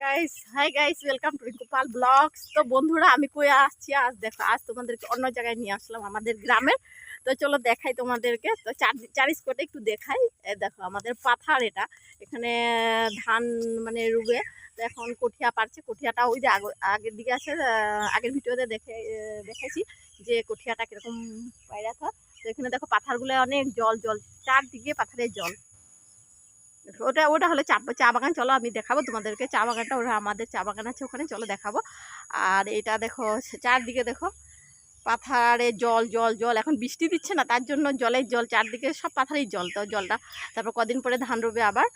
Guys hi guys welcome to Rinkupal blogs তো বন্ধুরা, আমি কই আসছি, আজ দেখো, আজ তোমাদেরকে অন্য জায়গায় নিয়ে আসলাম, আমাদের গ্রামের। তো চলো দেখাই তোমাদেরকে। তো চার চার স্পটে একটু দেখাই। দেখো, আমাদের পাথার এটা। এখানে ধান মানে রুবে। তো এখন কঠিয়া পারছে। কঠিয়াটা ওই যে আগ- আগের দিকে আছে আগের ভিডিওতে দেখে দেখেছি যে কঠিয়াটা কীরকম পায়রা তো এখানে দেখো, পাথারগুলো অনেক জল জল, চারদিকে পাথারের জল। ওটা ওটা হলো চা চা বাগান। চলো আমি দেখাবো তোমাদেরকে। চা বাগানটা ওরা আমাদের চা বাগান আছে ওখানে। চলো দেখাবো। আর এটা দেখো চারদিকে দেখো পাথারে জল জল জল। এখন বৃষ্টি দিচ্ছে না তার জন্য জলের জল চারদিকে সব পাথারেই জল তো জলটা। তারপর কদিন পরে ধান রোবে আবার।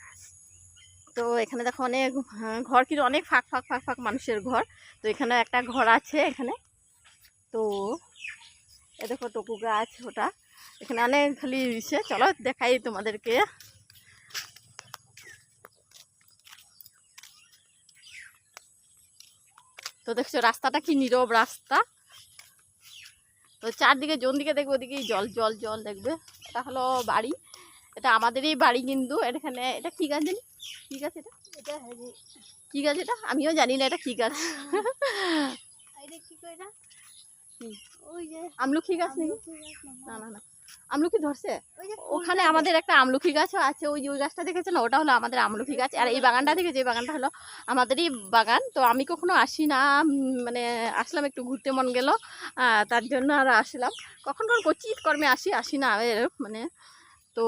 তো এখানে দেখো অনেক হ্যাঁ, ঘর কিন্তু অনেক ফাঁক ফাঁক ফাঁক ফাঁক মানুষের ঘর। তো এখানে একটা ঘর আছে এখানে। তো এ দেখো টকু গাছ ওটা। এখানে অনেক খালি ইসে। চলো দেখাই তোমাদেরকে। তো দেখছ রাস্তাটা কি নীরব রাস্তা? তো চারদিকে জন দিকে দেখব ওদিকেই জল জল জল দেখবে। এটা হলো বাড়ি। এটা আমাদেরই বাড়ি কিন্তু। এখানে এটা কি গাছ জানি? কি গাছ এটা? এটা কি গাছ এটা? আমিও জানি না এটা কি গাছ। এটা কি আমলকি গাছ আমলকি না না না। আমলকি ধরছে? ওই যে ওখানে আমাদের একটা আমলকি গাছও আছে ওই যে ওই গাছটা দেখেছ না ওটা হলো আমাদের আমলকি গাছ। আর এই বাগানটা দেখেছি এই বাগানটা হলো আমাদেরই বাগান। তো আমি কখনো আসি না মানে আসলাম একটু ঘুরতে মন গেল। তার জন্য আর আসলাম। কখন কখন কচিত কর্মে আসি আসি না মানে। তো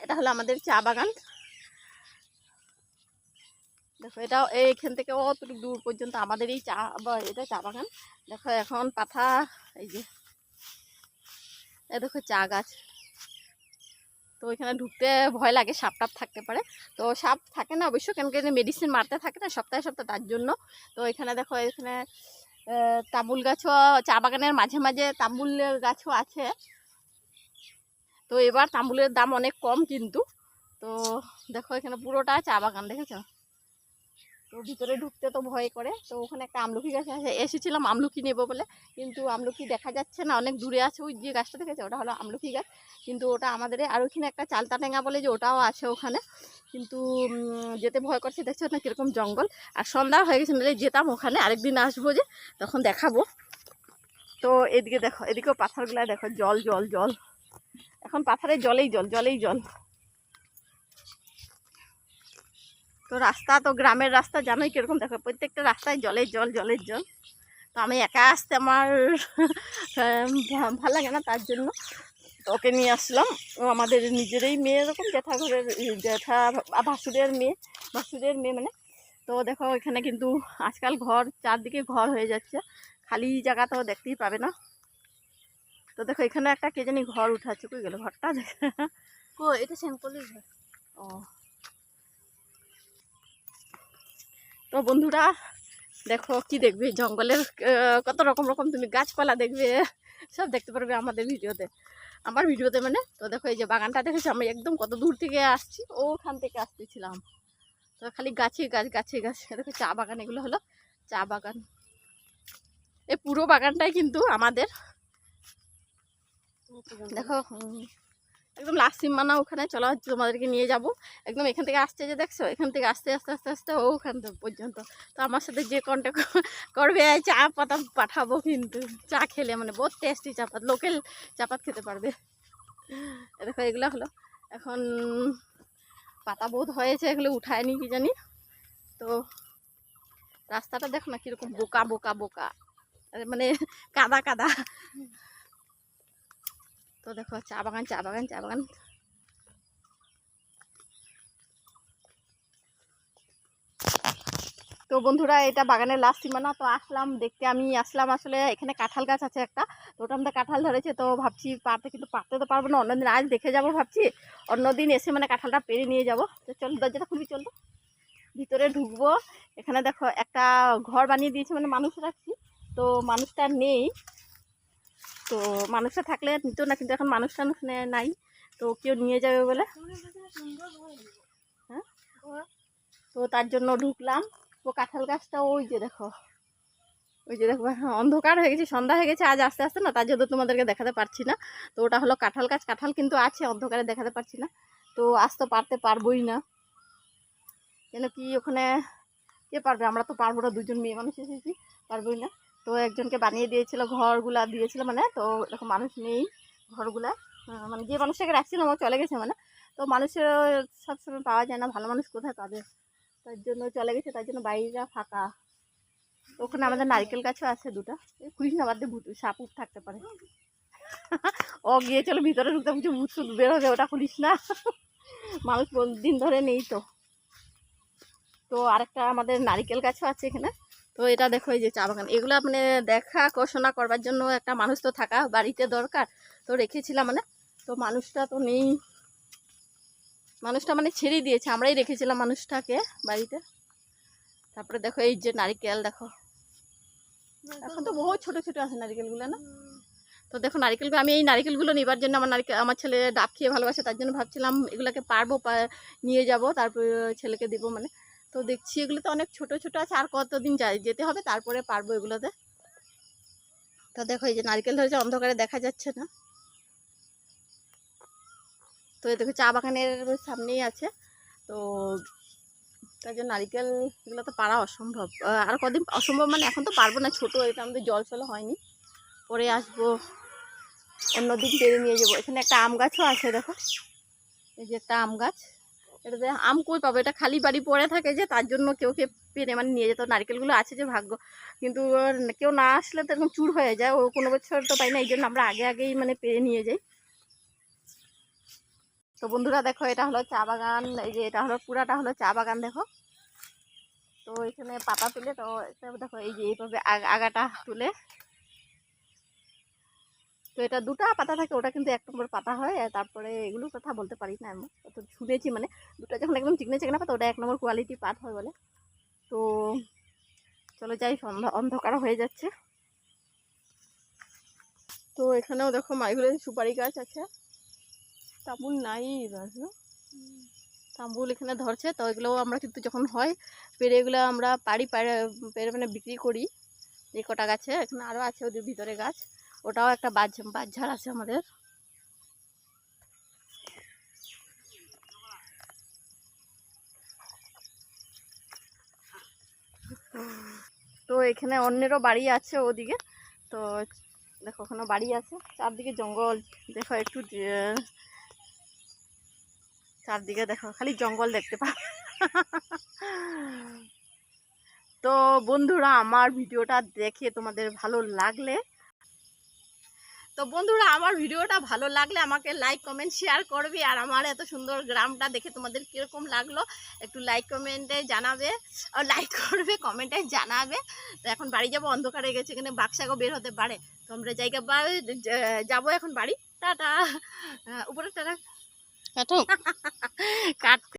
এটা হলো আমাদের চা বাগান। দেখো এটাও এইখান থেকে অতটুকু দূর পর্যন্ত আমাদের এই চা বা- এটা চা বাগান। দেখো এখন পাথা এই যে এ দেখো চা গাছ। তো এখানে ঢুকতে ভয় লাগে, সাপ টাপ থাকতে পারে। তো সাপ থাকে না অবশ্য, কেন কেন মেডিসিন মারতে থাকে না সপ্তাহে সপ্তাহে তার জন্য। তো এখানে দেখো, এখানে তামুল গাছও, চা বাগানের মাঝে মাঝে তামুলের গাছও আছে। তো এবার তামুলের দাম অনেক কম কিন্তু। তো দেখো এখানে পুরোটা চা বাগান, দেখেছ? তো ভিতরে ঢুকতে তো ভয় করে। তো ওখানে একটা আমলকি গাছ আছে, এসেছিলাম আমলকি নেব বলে। কিন্তু আমলকি দেখা যাচ্ছে না, অনেক দূরে আছে ওই যে গাছটা দেখেছে? ওটা হলো আমলকি গাছ। কিন্তু ওটা আমাদের আর ওইখানে একটা চালতা টেঙা বলে যে ওটাও আছে ওখানে। কিন্তু যেতে ভয় করছে, দেখছ না কীরকম জঙ্গল? আর সন্ধ্যা হয়ে গেছে নাহলে যেতাম ওখানে, আরেকদিন আসব যে, তখন দেখাবো। তো এদিকে দেখো, এদিকেও পাথরগুলা দেখো, জল জল জল। এখন পাথরের জলেই জল জলেই জল। তো রাস্তা তো গ্রামের রাস্তা জানোই কীরকম। দেখো প্রত্যেকটা রাস্তায় জলের জল জলের জল। তো আমি একা আসতে আমার ভালো লাগে না তার জন্য। তো ওকে নিয়ে আসলাম। ও আমাদের নিজেরই মেয়ে এরকম জ্যাঠা ঘরের জ্যাঠা ভা- ভাসুরের মেয়ে। ভাসুরের মেয়ে মানে। তো দেখো এখানে কিন্তু আজকাল ঘর চারদিকে ঘর হয়ে যাচ্ছে। খালি জায়গা তো দেখতেই পাবে না। তো দেখো এখানে একটা কে জানি ঘর উঠাচ্ছে। কই গেল ঘরটা? দেখ। কো এটা স্যাম্পলের ঘর। ও। তো বন্ধুরা, দেখো কি দেখবে? জঙ্গলের কত রকম রকম তুমি গাছপালা দেখবে, সব দেখতে পারবে আমাদের ভিডিওতে। আমার ভিডিওতে মানে তো দেখো এই যে বাগানটা দেখেছি? আমি একদম কত দূর থেকে আসছি, ওখান থেকে আসতেছিলাম। তো খালি গাছে গাছ গাছে গাছ। দেখো চা বাগান, এগুলো হলো চা বাগান। এই পুরো বাগানটাই কিন্তু আমাদের। দেখো একদম লাস্ট সীমানা ওখানে, চলো তোমাদেরকে নিয়ে যাব। একদম এখান থেকে আসছে যে দেখছ? এখান থেকে আসতে, আস্তে আস্তে আস্তে ওখান পর্যন্ত। তো আমার সাথে যে কন্ট্যাক্ট করবে চা পাতা পাঠাবো কিন্তু। চা খেলে মানে বহুত টেস্টি চাপাত লোকাল চাপাত খেতে পারবে। দেখো, এগুলো হলো। এখন পাতা বহুত হয়েছে, এগুলো উঠায়নি কি জানি। তো রাস্তাটা দেখো না কীরকম বোকা বোকা বোকা। মানে কাদা কাদা। তো দেখো, চা বাগান চা বাগান চা বাগান। তো বন্ধুরা, এটা বাগানের লাস্ট সীমানা, তো আসলাম, দেখতে আমি আসলাম। আসলে এখানে কাঁঠাল গাছ আছে একটা, তো ওটা আমাদের কাঁঠাল ধরেছে, তো ভাবছি পারতে কিন্তু পারতে তো পারব না, অন্যদিন আজ দেখে যাব ভাবছি। অন্যদিন এসে মানে কাঁঠালটা পেরে নিয়ে যাব। তো চল, দরজাটা খুলবি, চল তো। ভিতরে ঢুকবো। এখানে দেখো, একটা ঘর বানিয়ে দিয়েছে মানে মানুষ রাখছি। তো মানুষটা নেই। তো মানুষটা থাকলে নিত না কিন্তু এখন মানুষটা ওখানে নাই তো কেউ নিয়ে যাবে বলে। হ্যাঁ? তো তার জন্য ঢুকলাম। তো কাঁঠাল গাছটা ওই যে দেখো ওই যে দেখো হ্যাঁ, অন্ধকার হয়ে গেছে সন্ধ্যা হয়ে গেছে আজ আস্তে আস্তে না তার জন্য তোমাদেরকে দেখাতে পারছি না। তো ওটা হলো কাঁঠাল গাছ কাঁঠাল কিন্তু আছে অন্ধকারে দেখাতে পারছি না। তো আসতে পারতে পারবোই না। কেন কি ওখানে কে পারবে? আমরা তো পারব না দুজন মেয়ে মানুষ এসেছি পারবোই না। তো একজনকে বানিয়ে দিয়েছিল, ঘরগুলা দিয়েছিল মানে তো এরকম মানুষ নেই ঘরগুলা। মানে যে মানুষটাকে রাখছিলাম ও চলে গেছে মানে। তো মানুষের সবসময় পাওয়া যায় না, ভালো মানুষ কোথায় পাবে? তার জন্য চলে গেছে, তার জন্য বাইরেটা ফাঁকা। ওখানে আমাদের নারকেল গাছও আছে দুটো। খুলিস না বাদ ভূত, সাপ থাকতে পারে। ও গিয়েছিল ভিতরে ঢুকতে, কিছু ভূত সুত বের হবে ওটা খুলিস না। মানুষ দিন ধরে নেই তো। তো আরেকটা আমাদের নারকেল গাছও আছে এখানে। তো এটা দেখো এই যে চা বাগান। এগুলো মানে দেখা আকর্ষণা করবার জন্য একটা মানুষ তো থাকা বাড়িতে দরকার। তো রেখেছিলাম মানে তো মানুষটা তো নেই। মানুষটা মানে ছেড়ে দিয়েছে, আমরাই রেখেছিলাম মানুষটাকে বাড়িতে। তারপরে দেখো এই যে নারিকেল দেখো। এখন তো বহু ছোট ছোট আছে নারিকেলগুলো, না? তো দেখো নারিকেলগুলো আমি এই নারিকেলগুলো নেবার জন্য আমার নারিকেল আমার ছেলে ডাব খেয়ে ভালোবাসে, তার জন্য ভাবছিলাম এগুলোকে পারব নিয়ে যাব, তারপর ছেলেকে দেবো মানে। তো দেখছি এগুলো তো অনেক ছোট ছোট আছে, আর কতদিন যায় যেতে হবে, তারপরে পারব এগুলোতে। তো দেখো, এই যে নারকেল ধরেছে, অন্ধকারে দেখা যাচ্ছে না। তো দেখো, চা বাগানের সামনেই আছে। তো তার জন্য নারিকেল এগুলো তো পারা অসম্ভব। আর কদিন অসম্ভব মানে এখন তো পারব না, ছোটো, এটা আমাদের জল ফল হয়নি। পরে আসব, অন্যদিন পেরে নিয়ে যাব। এখানে একটা আম গাছও আছে, দেখো। এই যে একটা আম গাছ। এটাতে আম কই পাবো? এটা খালি বাড়ি পড়ে থাকে যে তার জন্য কেউ কে পেরে মানে নিয়ে যেত। নারকেলগুলো আছে যে ভাগ্য। কিন্তু কেউ না আসলে তো এরকম চুর হয়ে যায়। ও কোনো বছর তো পাই না, এই জন্য আমরা আগে আগেই মানে পেরে নিয়ে যাই। তো বন্ধুরা দেখো, এটা হলো চা বাগান। এই যে এটা হলো পুরাটা হলো চা বাগান, দেখো। তো এখানে পাতা তুলে, তো দেখো, এই যে এইভাবে আগা- আগাটা তুলে তো এটা দুটা পাতা থাকে, ওটা কিন্তু এক নম্বর পাতা হয় তারপরে এগুলো কথা বলতে পারি না আমি, অত শুনেছি মানে দুটা যখন একদম চিকনে চিকনে পাতা, ওটা এক নম্বর কোয়ালিটি পাত হয় বলে। তো চলো যাই অন্ধকার হয়ে যাচ্ছে। তো এখানেও দেখো মাইগুলো সুপারি গাছ আছে। তামুল নাই তাম্বুল এখানে ধরছে, তো এগুলো আমরা কিন্তু যখন হয় পেরে এগুলো আমরা পারি পেরে মানে বিক্রি করি। এই কটা গাছে, এখানে আরও আছে ওদের ভিতরে গাছ। ওটাও একটা বাজ বাজঝাড় আছে আমাদের। তো এখানে অন্যেরও বাড়ি আছে ওদিকে। তো দেখো ওখানে বাড়ি আছে। চারদিকে জঙ্গল। দেখো একটু চারদিকে দেখো, খালি জঙ্গল দেখতে পা তো বন্ধুরা, আমার ভিডিওটা দেখে তোমাদের ভালো লাগলে তো বন্ধুরা আমার ভিডিওটা ভালো লাগলে আমাকে লাইক কমেন্ট শেয়ার করবে। আর আমার এত সুন্দর গ্রামটা দেখে তোমাদের কীরকম লাগল একটু লাইক কমেন্টে জানাবে। আর লাইক করবে কমেন্টে জানাবে। তো এখন বাড়ি যাব অন্ধকারে গেছে এখানে বাক্সাগো বের হতে পারে। তো আমরা জায়গা বা যাব এখন বাড়ি। টাটা। উপরে টাটা কাটো। কাট।